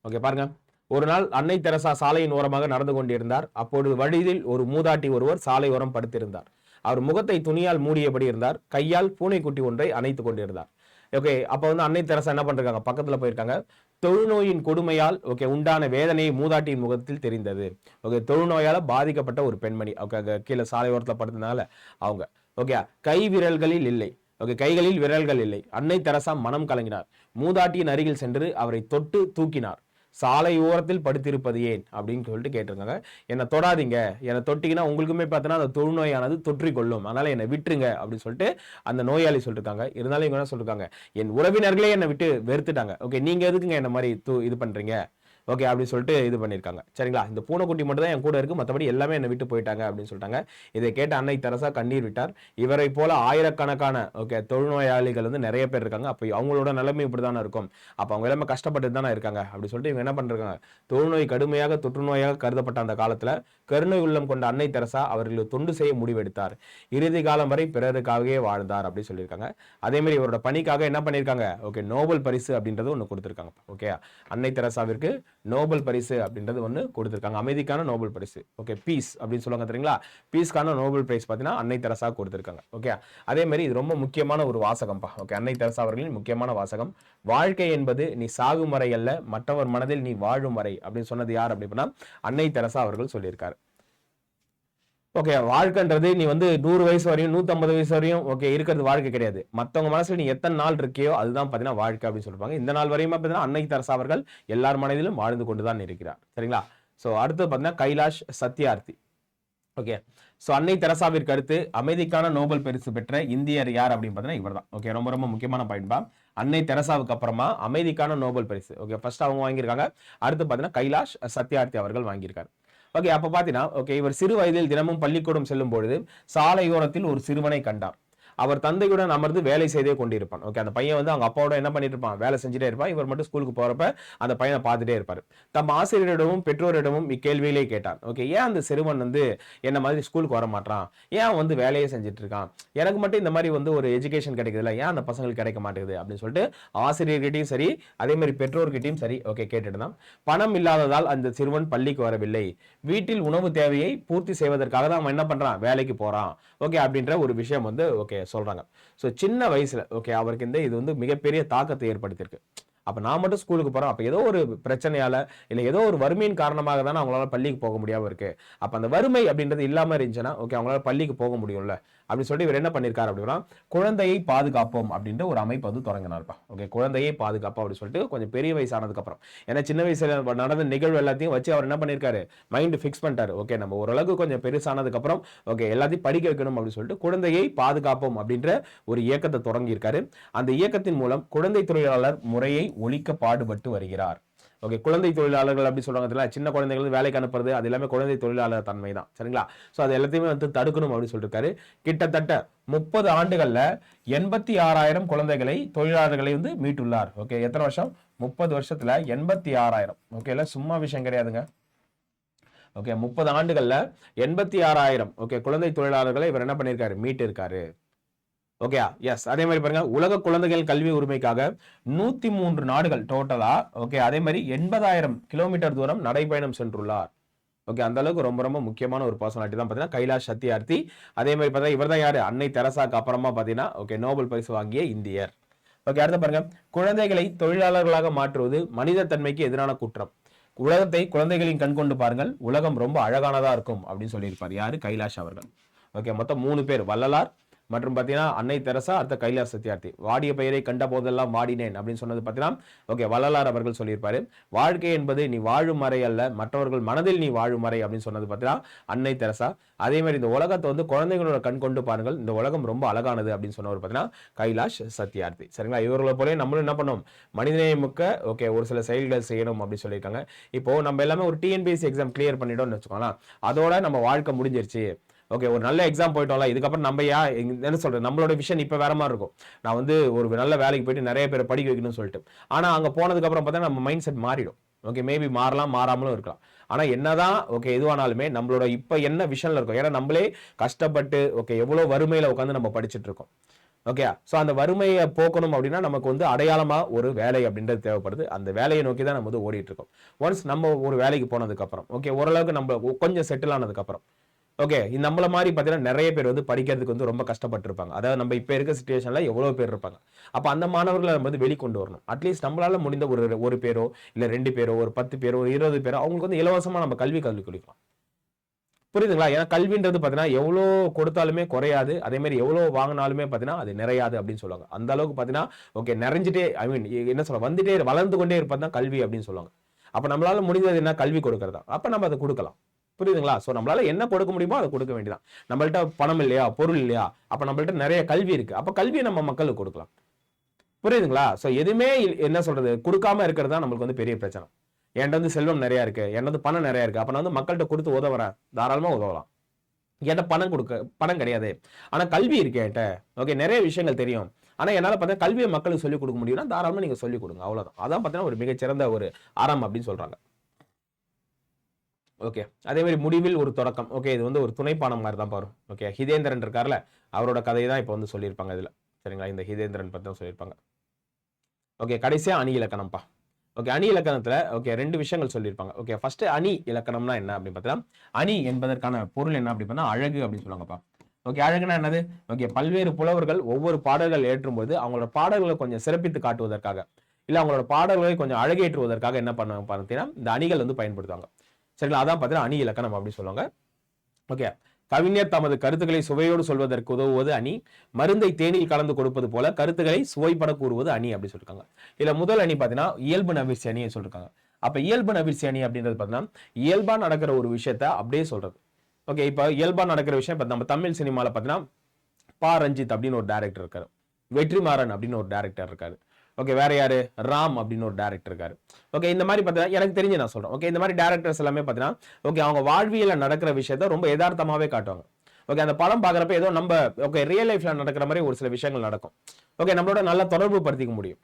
ஓகே பாருங்க. ஒரு நாள் அன்னை தெரசா சாலையின் ஓரமாக நடந்து கொண்டிருந்தார். அப்பொழுது வழியில் ஒரு மூதாட்டி ஒருவர் சாலை ஓரம் படுத்திருந்தார். அவர் முகத்தை துணியால் மூடியபடி இருந்தார். கையால் பூனைக்குட்டி ஒன்றை அணைத்துக் கொண்டிருந்தார். ஓகே அப்போ வந்து அன்னை தெரசா என்ன பண்ணிருக்காங்க பக்கத்துல போயிருக்காங்க. தொழுநோயின் கொடுமையால் ஓகே உண்டான வேதனையை மூதாட்டியின் முகத்தில் தெரிந்தது. ஓகே தொழுநோயால் பாதிக்கப்பட்ட ஒரு பெண்மணி. ஓகே கீழே சாலை ஓரத்துல படுத்ததுனால அவங்க. ஓகே கை விரல்களில் இல்லை. ஓகே கைகளில் விரல்கள் இல்லை. அன்னை தெரசா மனம் கலங்கினார். மூதாட்டியின் அருகில் சென்று அவரை தொட்டு தூக்கினார். சாலை ஓரத்தில் படுத்திருப்பது ஏன்? அப்படின்னு சொல்லிட்டு கேட்டிருக்காங்க என்னை தொடாதீங்க. என்னை தொட்டிங்கன்னா உங்களுக்குமே பார்த்தீங்கன்னா அந்த தொழுநோயானது தொற்றிக்கொள்ளும். கொள்ளும் அதனால என்னை விட்டுருங்க அப்படின்னு சொல்லிட்டு அந்த நோயாளி சொல்லிருக்காங்க இருந்தாலும் இவங்க என்ன சொல்லிருக்காங்க? என் உறவினர்களே என்னை விட்டு வெறுத்துட்டாங்க. ஓகே நீங்க எதுக்குங்க என்ன மாதிரி தூ இது பண்றீங்க? ஓகே அப்படின்னு சொல்லிட்டு இது பண்ணியிருக்காங்க. சரிங்களா? இந்த பூனைக்குட்டி மட்டும் தான் என் கூட இருக்கு. மற்றபடி எல்லாமே என்னை விட்டு போயிட்டாங்க அப்படின்னு சொல்லிட்டாங்க. இதை கேட்ட அன்னை தெரசா கண்ணீர் விட்டார். இவரை போல ஆயிரக்கணக்கான ஓகே தொழுநோயாளிகள் வந்து நிறைய பேர் இருக்காங்க. அப்போ அவங்களோட நிலைமை இப்படி தானே இருக்கும். அப்போ அவங்க எல்லாமே கஷ்டப்பட்டு தானே இருக்காங்க. அப்படின்னு சொல்லிட்டு இவங்க என்ன பண்றாங்க? தொழுநோய் கடுமையாக தொற்றுநோயாக கருதப்பட்ட அந்த காலத்தில் கருணை உள்ளம் கொண்ட அன்னை தெரசா அவர்களுக்கு தொண்டு செய்ய முடிவெடுத்தார். இறுதி காலம் வரை பிறருக்காகவே வாழ்ந்தார் அப்படின்னு சொல்லியிருக்காங்க. அதேமாதிரி இவரோட பணிக்காக என்ன பண்ணியிருக்காங்க? ஓகே நோபல் பரிசு அப்படின்றது ஒன்று கொடுத்துருக்காங்க ஓகே அன்னை தெரசாவிற்கு நோபல் பரிசு அப்படின்றது ஒன்று கொடுத்துருக்காங்க. அமைதிக்கான நோபல் பரிசு. ஓகே பீஸ் அப்படின்னு சொல்லுவாங்க தெரியுங்களா? பீஸ்க்கான நோபல் பிரைஸ் பார்த்தீங்கன்னா அன்னை தெரசா கொடுத்துருக்காங்க. ஓகே அதே மாதிரி இது ரொம்ப முக்கியமான ஒரு வாசகம்ப்பா ஓகே அன்னை தெரசா அவர்களின் முக்கியமான வாசகம். வாழ்க்கை என்பது நீ சாகும் வரை அல்ல மற்றவர் மனதில் நீ வாழும் வரை அப்படின்னு சொன்னது யார் அப்படின்னா அன்னை தெரசா அவர்கள் சொல்லியிருக்காரு. ஓகே வாழ்க்கைன்றது நீ வந்து நூறு வயசு வரையும் நூற்றம்பது வயசு வரையும் ஓகே இருக்கிறது வாழ்க்கை கிடையாது. மற்றவங்க மனசில் நீ எத்தனை நாள் இருக்கியோ அதுதான் பார்த்தீங்கன்னா வாழ்க்கை அப்படின்னு சொல்லிருப்பாங்க இந்த நாள் வரையுமே பார்த்தீங்கன்னா அன்னை தரசா அவர்கள் எல்லார் மனதிலும் வாழ்ந்து கொண்டு தான் இருக்கிறார். சரிங்களா? ஸோ அடுத்து பார்த்தீங்கன்னா கைலாஷ் சத்யார்த்தி. ஓகே ஸோ அன்னை தெரசாவிற்கு அடுத்து அமைதிக்கான நோபல் பரிசு பெற்ற இந்தியர் யார் அப்படின்னு பார்த்தீங்கன்னா இவர் தான் ஓகே ரொம்ப ரொம்ப முக்கியமான பாயிண்ட் பா. அன்னை தெரசாவுக்கு அப்புறமா அமைதிக்கான நோபல் பரிசு. ஓகே ஃபர்ஸ்ட் அவங்க வாங்கியிருக்காங்க. அடுத்து பார்த்தீங்கன்னா கைலாஷ் சத்யார்த்தி அவர்கள் வாங்கியிருக்காரு. ஓகே அப்ப பார்த்தீங்கன்னா ஓகே இவர் சிறு வயதில் தினமும் பள்ளிக்கூடம் செல்லும் பொழுது சாலையோரத்தில் ஒரு சிறுவனை கண்டார். அவர் தந்தையுடன் அமர்ந்து வேலை செய்தே கொண்டிருப்பான். ஓகே அந்த பையன் வந்து அவங்க அப்பாவோட என்ன பண்ணிட்டு இருப்பான்? வேலை செஞ்சுட்டே இருப்பான். இவர் மட்டும் ஸ்கூலுக்கு போறப்ப அந்த பையனை பார்த்துட்டே இருப்பார். தம் ஆசிரியரிடமும் பெற்றோரிடமும் இக்கேள்வியிலே கேட்டான். ஓகே ஏன் அந்த சிறுவன் வந்து என்ன மாதிரி ஸ்கூலுக்கு வர மாட்டான் ஏன் வந்து வேலையே செஞ்சுட்டு இருக்கான்? எனக்கு மட்டும் இந்த மாதிரி வந்து ஒரு எஜுகேஷன் கிடைக்குதுல ஏன் அந்த பசங்களுக்கு கிடைக்க மாட்டேங்குது? அப்படின்னு சொல்லிட்டு ஆசிரியர்கிட்டையும் சரி அதே மாதிரி பெற்றோர்கிட்டையும் சரி ஓகே கேட்டுட்டு தான் பணம் இல்லாததால் அந்த சிறுவன் பள்ளிக்கு வரவில்லை. வீட்டில் உணவு தேவையை பூர்த்தி செய்வதற்காக தான் அவன் என்ன பண்றான்? வேலைக்கு போறான். ஓகே அப்படின்ற ஒரு விஷயம் வந்து ஓகே சொல்றாங்க. ஸோ சின்ன வயசுல ஓகே அவருக்கு இந்த இது வந்து மிகப்பெரிய தாக்கத்தை ஏற்படுத்தியிருக்கு. அப்போ நான் மட்டும் ஸ்கூலுக்கு போறேன். அப்போ ஏதோ ஒரு பிரச்சனையால இல்ல ஏதோ ஒரு வறுமையின் காரணமாக தானே அவங்களால பள்ளிக்கு போக முடியாம இருக்கு. அப்ப அந்த வறுமை அப்படின்றது இல்லாமல் இருந்துச்சுன்னா ஓகே அவங்களால பள்ளிக்கு போக முடியும்ல. அப்படி சொல்லி இவர் என்ன பண்ணியிருக்காரு அப்படின்னா குழந்தையை பாதுகாப்போம் அப்படின்ற ஒரு அமைப்பு வந்து தொடங்கினார்ப்பா. ஓகே குழந்தையை பாதுகாப்போம் அப்படின்னு சொல்லிட்டு கொஞ்சம் பெரிய வயசானதுக்கு அப்புறம் ஏன்னா சின்ன வயசுல நடந்த நிகழ்வு எல்லாத்தையும் வச்சு அவர் என்ன பண்ணியிருக்காரு மைண்டு ஃபிக்ஸ் பண்ணிட்டாரு. ஓகே நம்ம ஓரளவுக்கு கொஞ்சம் பெருசானதுக்கு அப்புறம் ஓகே எல்லாத்தையும் படிக்க வைக்கணும் அப்படின்னு சொல்லிட்டு குழந்தையை பாதுகாப்போம் அப்படின்ற ஒரு இயக்கத்தை தொடங்கியிருக்காரு. அந்த இயக்கத்தின் மூலம் குழந்தை தொழிலாளர் முறையை ஒழிக்க பாடுபட்டு வருகிறார். ஓகே குழந்தை தொழிலாளர்கள் அப்படி சொல்றாங்க தெரியல சின்ன குழந்தைகள் வேலைக்கு அனுப்புறது அது எல்லாமே குழந்தை தொழிலாளர் தன்மை தான் சரிங்களா? ஸோ அது எல்லாத்தையுமே வந்து தடுக்கணும் அப்படின்னு சொல்லியிருக்காரு கிட்டத்தட்ட முப்பது ஆண்டுகளில் எண்பத்தி ஆறாயிரம் குழந்தைகளை தொழிலாளர்களை வந்து மீட்டுள்ளார். ஓகே எத்தனை வருஷம்? முப்பது வருஷத்துல எண்பத்தி ஆறாயிரம். ஓகேல சும்மா விஷயம் கிடையாதுங்க. ஓகே முப்பது ஆண்டுகளில் எண்பத்தி ஆறாயிரம். ஓகே குழந்தை தொழிலாளர்களை இவர் என்ன பண்ணியிருக்காரு மீட்டிருக்காரு. ஓகே எஸ் ah, அதே மாதிரி பாருங்க உலக குழந்தைகள் கல்வி உரிமைக்காக நூத்தி மூன்று நாடுகள் டோட்டலா ஓகே அதே மாதிரி எண்பதாயிரம் கிலோமீட்டர் தூரம் நடைபயணம் சென்றுள்ளார். ஓகே அந்த அளவுக்கு ரொம்ப ரொம்ப முக்கியமான ஒரு பர்சனாலிட்டி தான் பார்த்தீங்கன்னா கைலாஷ் சத்யார்த்தி அதே மாதிரி பார்த்தா இவர் தான் யாரு? அன்னை தெரசாக்கு அப்புறமா பார்த்தீங்கன்னா ஓகே நோபல் பரிசு வாங்கிய இந்தியர். ஓகே அடுத்த பாருங்க குழந்தைகளை தொழிலாளர்களாக மாற்றுவது மனித தன்மைக்கு எதிரான குற்றம். உலகத்தை குழந்தைகளின் கண் கொண்டு பாருங்கள் உலகம் ரொம்ப அழகானதா இருக்கும் அப்படின்னு சொல்லியிருப்பார். யாரு? கைலாஷ் அவர்கள். ஓகே மொத்தம் மூணு பேர் வள்ளலார் மற்றும் பார்த்தீங்கன்னா அன்னை தெரசா அடுத்த கைலாஷ் சத்யார்த்தி. வாடிய பெயரை கண்ட போதெல்லாம் வாடினேன் அப்படின்னு சொன்னது பார்த்தீங்கன்னா ஓகே வள்ளலார் அவர்கள் சொல்லியிருப்பாரு. வாழ்க்கை என்பது நீ வாழும் மறை அல்ல மற்றவர்கள் மனதில் நீ வாழும் மறை அப்படின்னு சொன்னது பார்த்தீங்கன்னா அன்னை தெரசா. அதே மாதிரி இந்த உலகத்தை வந்து குழந்தைங்களோட கண் கொண்டு பாருங்கள் இந்த உலகம் ரொம்ப அழகானது அப்படின்னு சொன்னவர் பார்த்தீங்கன்னா கைலாஷ் சத்யார்த்தி. சரிங்களா? இவர்களை போலே நம்மளும் என்ன பண்ணோம் மனிதநேயமுக்க ஓகே ஒரு சில செயல்கள் செய்யணும் அப்படின்னு சொல்லியிருக்காங்க. இப்போ நம்ம எல்லாமே ஒரு டிஎன்பிஎஸ்சி எக்ஸாம் கிளியர் பண்ணிட்டோம்னு வச்சுக்கோங்களேன் அதோட நம்ம வாழ்க்கை முடிஞ்சிருச்சு. ஓகே ஒரு நல்ல எக்ஸாம் போயிட்டோம்ல இதுக்கப்புறம் நம்ம யா என்ன சொல்கிறது நம்மளோட விஷன் இப்போ வேற மாதிரி இருக்கும். நான் வந்து ஒரு நல்ல வேலைக்கு போயிட்டு நிறைய பேரை படிக்க வைக்கணும்னு சொல்லிட்டு. ஆனால் அங்கே போனதுக்கப்புறம் பார்த்தா நம்ம மைண்ட் செட் மாறிடும். ஓகே மேபி மாறலாம் மாறாமலும் இருக்கலாம். என்ன என்னதான் ஓகே எதுவானாலுமே நம்மளோட இப்போ என்ன விஷனில் இருக்கும்? ஏன்னா நம்மளே கஷ்டப்பட்டு ஓகே எவ்வளோ வறுமையில் உட்காந்து நம்ம படிச்சுட்டு இருக்கோம். ஓகே ஸோ அந்த வறுமையை போக்கணும் அப்படின்னா நமக்கு வந்து அடையாளமாக ஒரு வேலை அப்படின்றது தேவைப்படுது. அந்த வேலையை நோக்கி தான் நம்ம வந்து ஓடிட்டு இருக்கோம். ஒன்ஸ் நம்ம ஒரு வேலைக்கு போனதுக்கப்புறம் ஓகே ஓரளவுக்கு நம்ம கொஞ்சம் செட்டில் ஆனதுக்கப்புறம் ஓகே நம்மள மாதிரி பார்த்தீங்கன்னா நிறைய பேர் வந்து படிக்கிறதுக்கு வந்து ரொம்ப கஷ்டப்பட்டிருப்பாங்க. அதாவது நம்ம இப்போ இருக்க சுச்சுவேஷனில் எவ்வளோ பேர் இருப்பாங்க. அப்போ அந்த மாணவர்களை நம்ம வந்து வெளிக்கொண்டு வரணும். அட்லீஸ்ட் நம்மளால முடிந்த ஒரு ஒரு பேரோ இல்லை ரெண்டு பேரோ ஒரு பத்து பேரோ ஒரு இருபது பேரோ அவங்களுக்கு வந்து இலவசமா நம்ம கல்வி கல்வி கொடுக்கலாம். புரியுதுங்களா? ஏன்னா கல்வின்றது பார்த்தீங்கன்னா எவ்வளோ கொடுத்தாலுமே குறையாது. அதே மாதிரி எவ்வளோ வாங்கினாலுமே பார்த்தீங்கன்னா அது நிறையாது அப்படின்னு சொல்லுவாங்க. அந்த அளவுக்கு பார்த்தீங்கன்னா ஓகே நிறைஞ்சிட்டே ஐ மீன் என்ன சொல்ல வந்துட்டே வளர்ந்து கொண்டே இருப்பது தான் கல்வி அப்படின்னு சொல்லுவாங்க. அப்போ நம்மளால முடிஞ்சது என்ன? கல்வி கொடுக்கறதா. அப்போ நம்ம அதை கொடுக்கலாம். புரியுதுங்களா? ஸோ நம்மளால என்ன கொடுக்க முடியுமோ அதை கொடுக்க வேண்டியதான் நம்மள்ட்ட பணம் இல்லையா? பொருள் இல்லையா? அப்போ நம்மள்ட்ட நிறைய கல்வி இருக்கு. அப்போ கல்வியை நம்ம மக்களுக்கு கொடுக்கலாம். புரியுதுங்களா? ஸோ எதுவுமே என்ன சொல்றது? கொடுக்காம இருக்கிறது தான் நம்மளுக்கு வந்து பெரிய பிரச்சனை. என்கிட்ட வந்து செல்வம் நிறைய இருக்கு. என்கிட்ட வந்து பணம் நிறைய இருக்கு. அப்போ நான் வந்து மக்கள்கிட்ட கொடுத்து உதவுறேன் தாராளமாக உதவலாம். என்கிட்ட பணம் கொடுக்க பணம் கிடையாது. ஆனால் கல்வி இருக்கு என்கிட்ட. ஓகே நிறைய விஷயங்கள் தெரியும். ஆனால் என்னால் பார்த்தா கல்வியை மக்களுக்கு சொல்லிக் கொடுக்க முடியும்னா தாராளமாக நீங்கள் சொல்லிக் கொடுங்க. அவ்வளோதான் அதான் பார்த்தீங்கன்னா ஒரு மிகச்சிறந்த ஒரு அறம் அப்படின்னு சொல்கிறாங்க ஓகே அதே மாதிரி முடிவில் ஒரு தொடக்கம். ஓகே இது வந்து ஒரு துணைப்பானம் மாதிரி தான் பாரு ஓகே ஹிதேந்திரன் இருக்கார்ல அவரோட கதையை தான் இப்போ வந்து சொல்லியிருப்பாங்க இதில். சரிங்களா? இந்த ஹிதேந்திரன் பற்றி தான் சொல்லியிருப்பாங்க. ஓகே கடைசியாக அணி இலக்கணம்ப்பா. ஓகே அணி இலக்கணத்தில் ஓகே ரெண்டு விஷயங்கள் சொல்லியிருப்பாங்க. ஓகே ஃபர்ஸ்ட் அணி இலக்கணம்னா என்ன அப்படின்னு பார்த்தீங்கன்னா அணி என்பதற்கான பொருள் என்ன அப்படின்னு பார்த்தா அழகு அப்படின்னு சொல்லுவாங்கப்பா. ஓகே அழகுனா என்னது? ஓகே பல்வேறு புலவர்கள் ஒவ்வொரு பாடல்கள் ஏற்றும்போது அவங்களோட பாடல்களை கொஞ்சம் சிறப்பித்து காட்டுவதற்காக இல்லை அவங்களோட பாடல்களை கொஞ்சம் அழகேற்றுவதற்காக என்ன பண்ணுவாங்க பார்த்தீங்கன்னா இந்த அணிகள் வந்து பயன்படுத்துவாங்க. சரிங்களா? அதான் பார்த்தீங்கன்னா அணி இலக்கணம் அப்படி சொல்லுவாங்க. ஓகே. கவிஞர் தமது கருத்துக்களை சுவையோடு சொல்வதற்கு உதவுவது அணி. மருந்தை தேனில் கலந்து கொடுப்பது போல கருத்துக்களை சுவைப்பட கூறுவது அணி அப்படின்னு சொல்லிருக்காங்க. இதுல முதல் அணி பார்த்தீங்கன்னா இயல்பு நவிர்ச்சி அணியை சொல்லிருக்காங்க. அப்ப இயல்பு நவிர்ச்சி அணி அப்படின்றது பார்த்தீங்கன்னா இயல்பா நடக்கிற ஒரு விஷயத்த அப்படியே சொல்றது. ஓகே இப்போ இயல்பா நடக்கிற விஷயம் இப்போ நம்ம தமிழ் சினிமாவில் பார்த்தீங்கன்னா பா ரஞ்சித் அப்படின்னு ஒரு டேரக்டர் இருக்காரு. வெற்றிமாறன் அப்படின்னு ஒரு டேரக்டர் இருக்காரு. ஓகே வேற யாரு? ராம் அப்படின்னு ஒரு டேரக்டர் இருக்காரு. ஓகே இந்த மாதிரி பார்த்தீங்கன்னா எனக்கு தெரிஞ்சு நான் சொல்றேன். ஓகே இந்த மாதிரி டேரக்டர்ஸ் எல்லாமே பார்த்தீங்கன்னா ஓகே அவங்க வாழ்வியல நடக்கிற விஷயத்த ரொம்ப யதார்த்தமாவே காட்டுவாங்க. ஓகே அந்த படம் பார்க்குறப்ப ஏதோ நம்ம ஓகே ரியல் லைஃப்ல நடக்கிற மாதிரி ஒரு சில விஷயங்கள் நடக்கும். ஓகே நம்மளோட நல்லா தொடர்பு படுத்திக்க முடியும்.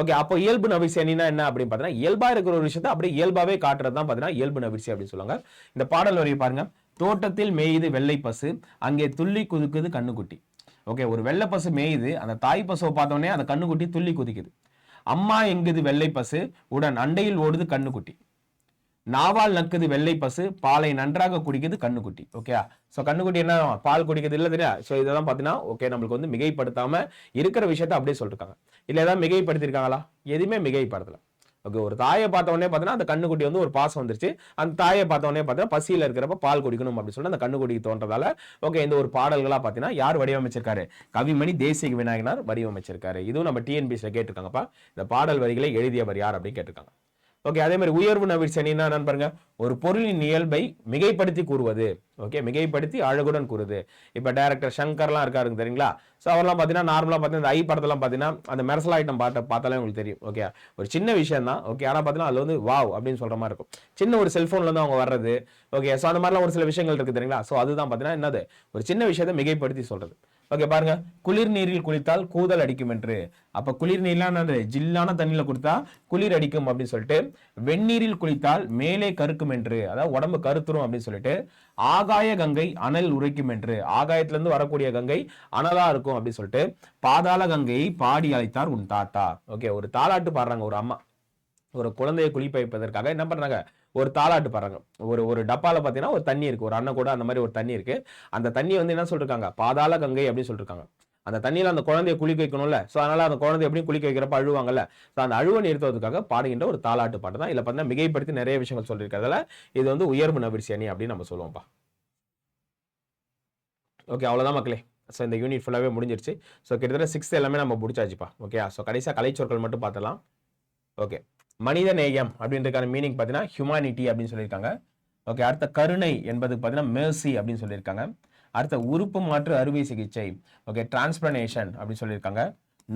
ஓகே அப்போ இயல்பு நவிசேனா என்ன அப்படின்னு பார்த்தீங்கன்னா இயல்பா இருக்கிற ஒரு விஷயத்த அப்படியே இயல்பாவே காட்டுறது தான் பார்த்தீங்கன்னா இயல்பு நவிசி அப்படின்னு சொல்லுவாங்க. இந்த பாடல் வரையை பாருங்க. தோட்டத்தில் மேயுது வெள்ளை பசு அங்கே துள்ளி குதுக்குது கண்ணுக்குட்டி. ஓகே ஒரு வெள்ளை பசு மேயுது அந்த தாய் பசுவை பார்த்தோன்னே அந்த கண்ணுக்குட்டி துள்ளி குதிக்குது. அம்மா எங்குது வெள்ளை பசு? உடன் அண்டையில் ஓடுது கண்ணுக்குட்டி. நாவால் நக்குது வெள்ளை பசு பாலை நன்றாக குடிக்குது கண்ணுக்குட்டி. ஓகே ஸோ கண்ணுக்குட்டி என்ன பால் குடிக்கிறது இல்லை தெரியா? ஸோ இதெல்லாம் பார்த்தீங்கன்னா ஓகே நம்மளுக்கு வந்து மிகைப்படுத்தாமல் இருக்கிற விஷயத்த அப்படியே சொல்லிருக்காங்க. இல்லை ஏதாவது மிகைப்படுத்திருக்காங்களா எதுவுமே மிகைப்படுத்தலை. ஓகே ஒரு தாயை பார்த்த உடனே பார்த்தீங்கன்னா அந்த கண்ணுக்குட்டி வந்து ஒரு பாசம் வந்துருச்சு. அந்த தாயை பார்த்த உடனே பார்த்தீங்கன்னா பசியில் இருக்கிறப்ப பால் குடிக்கணும் அப்படின்னு சொல்லிட்டு அந்த கண்ணுக்குட்டிக்கு தோன்றதால ஓகே இந்த ஒரு பாடல்களாக பார்த்தீங்கன்னா யார் வடிவமைச்சிருக்காரு? கவிமணி தேசிக விநாயகனார் வடிவமைச்சிருக்காரு. இதுவும் நம்ம டிஎன்பிசியில் கேட்டிருக்காங்கப்பா. இந்த பாடல் வரிகளை எழுதியவர் யார் அப்படின்னு கேட்டிருக்காங்க. ஓகே அதே மாதிரி உயர்வு நவிர்ச்சனின்னா என்னன்னு பாருங்க. ஒரு பொருளின் இயல்பை மிகைப்படுத்தி கூறுவது. ஓகே மிகைப்படுத்தி அழகுடன் கூறுது. இப்போ டேரக்டர் சங்கர்லாம் இருக்காருங்க தெரியுங்களா? ஸோ அவர்லாம் பார்த்தீங்கன்னா நார்மலாக பார்த்தீங்கன்னா இந்த ஐ படத்தெல்லாம் பார்த்தீங்கன்னா அந்த மெரசல் ஐட்டம் பாட்டை பார்த்தாலே உங்களுக்கு தெரியும். ஓகே ஒரு சின்ன விஷயம் தான். ஓகே ஆனால் பார்த்தீங்கன்னா அதில் வந்து வாவ் அப்படின்னு சொல்கிற மாதிரி இருக்கும். சின்ன ஒரு செல்ஃபோன்லேருந்து அவங்க வர்றது. ஓகே ஸோ அந்த மாதிரிலாம் ஒரு சில விஷயங்கள் இருக்குது தெரியுங்களா? ஸோ அதுதான் பார்த்தீங்கன்னா என்னது? ஒரு சின்ன விஷயத்தை மிகைப்படுத்தி சொல்கிறது ஓகே பாருங்க. குளிர் நீரில் குளித்தால் கூதல் அடிக்கும் என்று. அப்ப குளிர் நீர்லாம் ஜில்லான தண்ணியில குடித்தா குளிர் அடிக்கும் அப்படின்னு சொல்லிட்டு வெந்நீரில் குளித்தால் மேலே கருக்கும் என்று. அதாவது உடம்பு கருத்துரும் அப்படின்னு சொல்லிட்டு ஆகாய கங்கை அனல் உரைக்கும் என்று. ஆகாயத்துல இருந்து வரக்கூடிய கங்கை அனலா இருக்கும் அப்படின்னு சொல்லிட்டு பாதாள கங்கையை பாடி அழைத்தார் உன் தாத்தா. ஓகே ஒரு தாலாட்டு பாடுறாங்க ஒரு அம்மா. ஒரு குழந்தையை குளிப்பைப்பதற்காக என்ன பண்ணுறாங்க ஒரு தாளாட்டு பாடுறாங்க ஒரு ஒரு டப்பாவில் பார்த்தீங்கன்னா ஒரு தண்ணி இருக்குது ஒரு அண்ணன் கூட அந்த மாதிரி ஒரு தண்ணி இருக்குது அந்த தண்ணி வந்து என்ன சொல்லிருக்காங்க? பாதாள கங்கை அப்படின்னு சொல்லிருக்காங்க. அந்த தண்ணியில் அந்த குழந்தைய குளிக்க வைக்கணும்ல. ஸோ அதனால் அந்த குழந்தை எப்படி குளிக்க வைக்கிறப்ப அழுவாங்கல்ல. ஸோ அந்த அழுவை நிறுத்துவதற்காக பாடுகின்ற ஒரு தாளாட்டு பாட்டு தான். இதில் பார்த்தீங்கன்னா மிகைப்படுத்தி நிறைய விஷயங்கள் சொல்லியிருக்கிறதால இது வந்து உயர்வு நவிர்ச்சி அணி அப்படின்னு நம்ம சொல்லுவோம்ப்பா. ஓகே அவ்வளோதான் மக்களே. ஸோ இந்த யூனிட் ஃபுல்லாகவே முடிஞ்சிருச்சு. ஸோ கிட்டத்தட்ட சிக்ஸ்த் எல்லாமே நம்ம முடிச்சாச்சுப்பா. ஓகே ஸோ கடைசியாக கலைச்சொற்கள் மட்டும் பார்த்தலாம் ஓகே மனித நேயம் அப்படின்றதுக்கான மீனிங் பார்த்தீங்கன்னா ஹியூமானிட்டி அப்படின்னு சொல்லியிருக்காங்க. ஓகே அடுத்த கருணை என்பது பார்த்தீங்கன்னா மேர்சி அப்படின்னு சொல்லியிருக்காங்க. அடுத்த உறுப்பு மாற்று அறுவை சிகிச்சை ஓகே டிரான்ஸ்பிளனேஷன் அப்படின்னு சொல்லியிருக்காங்க.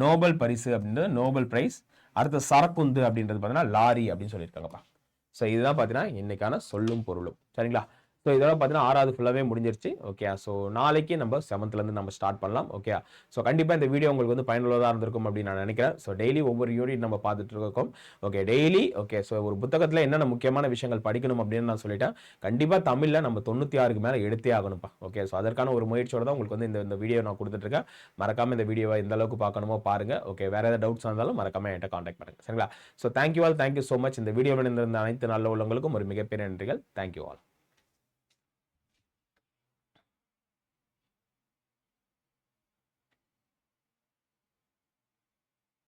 நோபல் பரிசு அப்படின்றது நோபல் பிரைஸ் அடுத்த சரக்குந்து அப்படின்றது பார்த்தீங்கன்னா லாரி அப்படின்னு சொல்லியிருக்காங்கப்பா. ஸோ இதுதான் பார்த்தீங்கன்னா இன்னைக்கான சொல்லும் பொருளும். சரிங்களா? ஸோ இதோட பார்த்தீங்கன்னா ஆறாவது ஃபுல்லாகவே முடிஞ்சிருச்சு. ஓகே ஸோ நாளைக்கு நம்ம செவன்த்லேருந்து நம்ம ஸ்டார்ட் பண்ணலாம். ஓகே ஸோ கண்டிப்பாக இந்த வீடியோ உங்களுக்கு வந்து பயனுள்ளதாக இருந்திருக்கும் அப்படின்னு நான் நினைக்கிறேன். ஸோ டெய்லி ஒவ்வொரு யூனிட் நம்ம பார்த்துட்டு இருக்கோம் ஓகே டெய்லி ஓகே ஸோ ஒரு புத்தகத்தில் என்னென்ன முக்கியமான விஷயங்கள் படிக்கணும் அப்படின்னு நான் சொல்லிட்டேன். கண்டிப்பாக தமிழில் நம்ம தொண்ணூற்றி ஆறுக்கு மேலே எடுத்தே ஆகணும்ப்பா. ஓகே ஸோ அதற்கான ஒரு முயற்சியோட தான் உங்களுக்கு வந்து இந்த இந்த வீடியோ நான் கொடுத்துட்ருக்கேன். மறக்காமல் இந்த வீடியோவை எந்த அளவுக்கு பார்க்கணுமோ பாருங்கள் ஓகே வேறு ஏதாவது டவுட்ஸ் இருந்தாலும் மறக்காமல் என்கிட்ட காண்டாக்ட் பண்ணுங்கள் சரிங்களா? So thank you all thank you so much இந்த வீடியோவில் இருந்த அனைத்து நல்ல உள்ளவங்களுக்கும் ஒரு மிகப்பெரிய நன்றிகள். Thank you all